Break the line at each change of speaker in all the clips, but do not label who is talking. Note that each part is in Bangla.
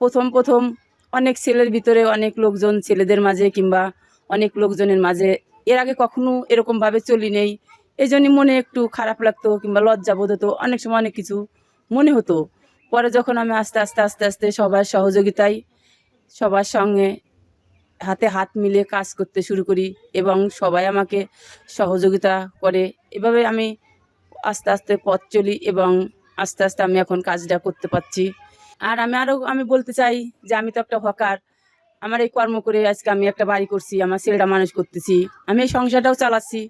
প্রথম প্রথম অনেক ছেলের ভিতরে অনেক লোকজন ছেলেদের মাঝে কিংবা অনেক লোকজনের মাঝে। এর আগে কখনো এরকমভাবে চলি নেই। এই জন্যই মনে একটু খারাপ লাগতো কিংবা লজ্জা বোধ হতো। অনেক সময় অনেক কিছু মনে হতো। পরে যখন আমি আস্তে আস্তে আস্তে আস্তে সবার সহযোগিতায়, সবার সঙ্গে হাতে হাত মিলিয়ে কাজ করতে শুরু করি এবং সবাই আমাকে সহযোগিতা করে, এভাবে আমি আস্তে আস্তে পথ চলি এবং আস্তে আস্তে আমি এখন কাজটা করতে পারছি। আর আমি আরও আমি বলতে চাই যে আমি তো একটা হকার। আমার এই কর্ম করে আজকে আমি একটা বাড়ি করছি, আমার ছেলেটা মানুষ করতেছি। আমি এই সংসারটাও চালাচ্ছি,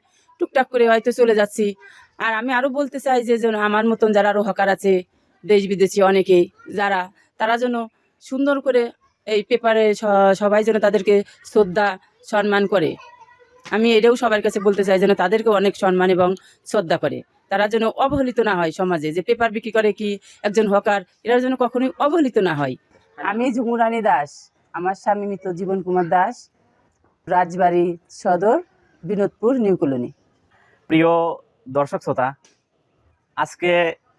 টুকটাক করে হয়তো চলে যাচ্ছি। আর আমি আরও বলতে চাই যে যেন আমার মতন যারা আরও হকার আছে, দেশ বিদেশি অনেকেই যারা, তারা যেন সুন্দর করে এই পেপারে সবাই যেন তাদেরকে শ্রদ্ধা, সম্মান করে। আমি এটাও সবার কাছে বলতে চাই যেন তাদেরকে অনেক সম্মান এবং শ্রদ্ধা করে। তারা যেন অবহেলিত না হয় সমাজে, যে পেপার বিক্রি করে কি একজন হকার, এরা যেন কখনোই অবহেলিত না হয়। আমি ঝুমুরানী দাস, আমার স্বামী মৃত জীবন কুমার দাস, রাজবাড়ি সদর, বিনোদপুর, নিউ কলোনি।
প্রিয় দর্শক শ্রোতা, আজকে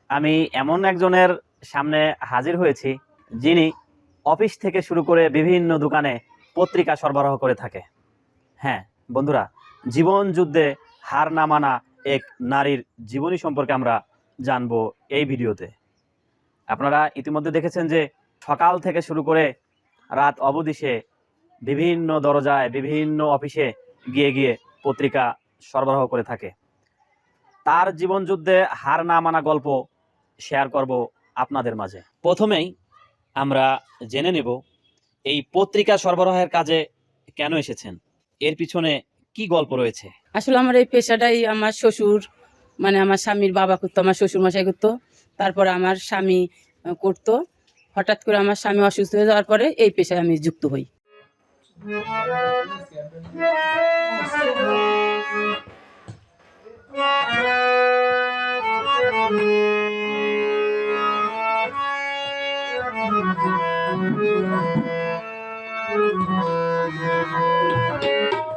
আমি এমন একজনের সামনে হাজির হয়েছি যিনি অফিস থেকে শুরু করে বিভিন্ন দোকানে পত্রিকা সরবরাহ করে থাকে। হ্যাঁ বন্ধুরা, জীবন যুদ্ধে হার না মানা এক নারীর জীবনী সম্পর্কে আমরা জানব এই ভিডিওতে। আপনারা ইতিমধ্যে দেখেছেন যে সকাল থেকে শুরু করে রাত অবধি সে বিভিন্ন দরজায়, বিভিন্ন অফিসে গিয়ে গিয়ে পত্রিকা সরবরাহ করে থাকে। তার জীবন যুদ্ধে হার না মানা গল্প শেয়ার করব আপনাদের মাঝে। প্রথমেই আমরা জেনে নেব, এই পত্রিকা সরবরাহের কাজে কেন এসেছেন? এর পিছনে কি গল্প রয়েছে?
আসলে আমার এই পেশাটাই আমার শ্বশুর মানে আমার স্বামীর বাবা করতো আমার শ্বশুর মশাই করতো। তারপর আমার স্বামী করতো। হঠাৎ করে আমার স্বামী অসুস্থ হয়ে যাওয়ার পরে এই পেশায় আমি যুক্ত হই। Thank you. Thank you.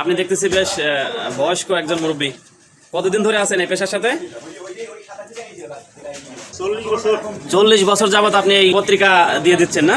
আপনি দেখতেছি বেশ বয়স্ক একজন মুরব্বী। কতদিন ধরে আছেন এই পেশার সাথে? চল্লিশ বছর যাবত আপনি এই পত্রিকা দিয়ে দিচ্ছেন না?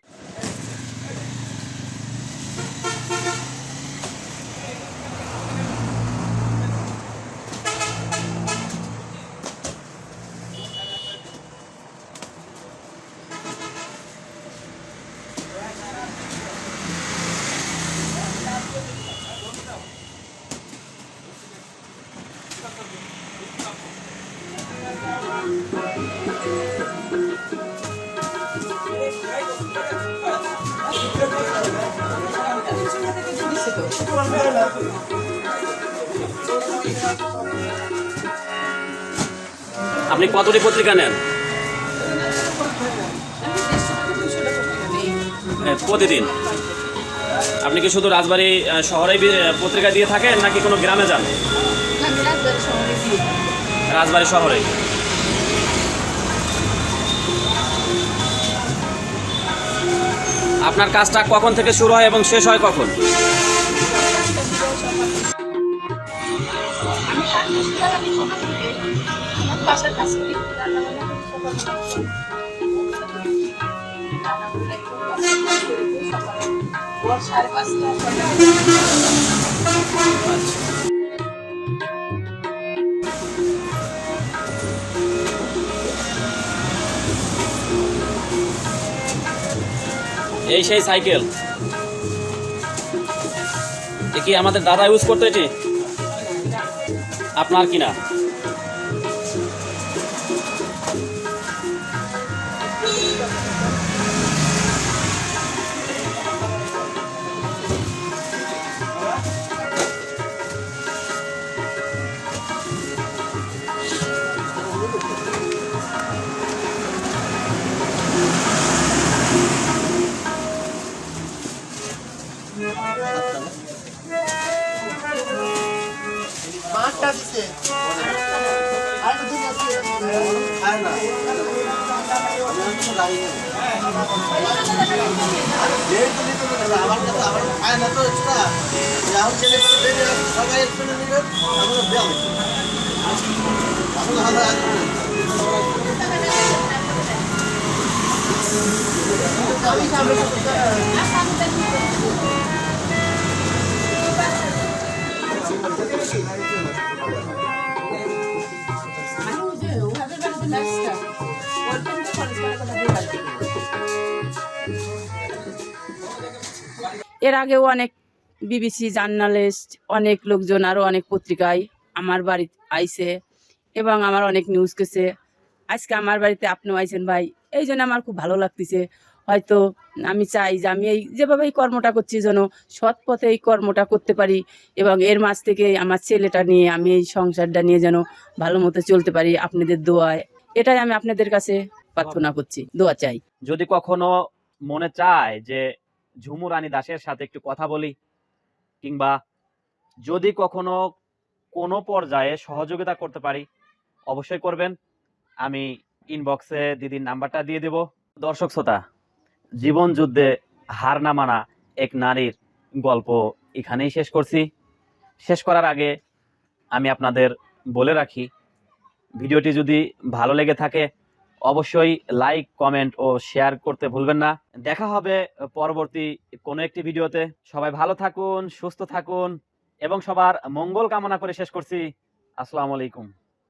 আপনি
কতটি পত্রিকা নেন? প্রতিদিন? আপনি কি শুধু রাজবাড়ি আহ, শহরেই পত্রিকা দিয়ে থাকেন নাকি কোনো গ্রামে যান? রাজবাড়ি শহরে? আপনার কাজটা কখন থেকে শুরু হয় এবং শেষ হয় কখন?
সাড়ে পাঁচটা
এই সেই সাইকেল। কি আমাদের দাদা ইউজ করতো এটি? আপনার কিনা?
আমি আর। যেহেতু নিতে হবে না, আমার কাছে
এর আগেও অনেক বিবিসি জার্নালিস্ট অনেক লোকজন আরও অনেক পত্রিকায় আমার বাড়িতে আইছে এবং আমার অনেক নিউজ গেছে। আজকে আমার বাড়িতে আপনিও আইছেন ভাই। এই জন্য আমার খুব ভালো লাগতেছে। হয়তো আমি চাই যে আমি এই যেভাবে এই কর্মটা করছি যেন সৎ পথে এই কর্মটা করতে পারি এবং এর মাঝ থেকে আমার ছেলেটা নিয়ে আমি এই সংসারটা নিয়ে যেন ভালো মতো চলতে পারি আপনাদের দোয়ায়। এটাই আমি আপনাদের কাছে প্রার্থনা করছি, দোয়া চাই।
যদি কখনো মনে চায় যে ঝুমু রানী দাসের সাথে একটু কথা বলি, কিংবা যদি কখনো কোনো পর্যায়ে সহযোগিতা করতে পারি, অবশ্যই করবেন। আমি ইনবক্সে দিদির নাম্বারটা দিয়ে দেব। দর্শক শ্রোতা জীবন যুদ্ধে হার না মানা এক নারীর গল্প এখানেই শেষ করছি। শেষ করার আগে আমি আপনাদের বলে রাখি, ভিডিওটি যদি ভালো লেগে থাকে, অবশ্যই লাইক, কমেন্ট ও শেয়ার করতে ভুলবেন না। দেখা হবে পরবর্তী কোনো একটি ভিডিওতে। সবাই ভালো থাকুন, সুস্থ থাকুন এবং সবার মঙ্গল কামনা করে শেষ করছি। আসসালামু আলাইকুম।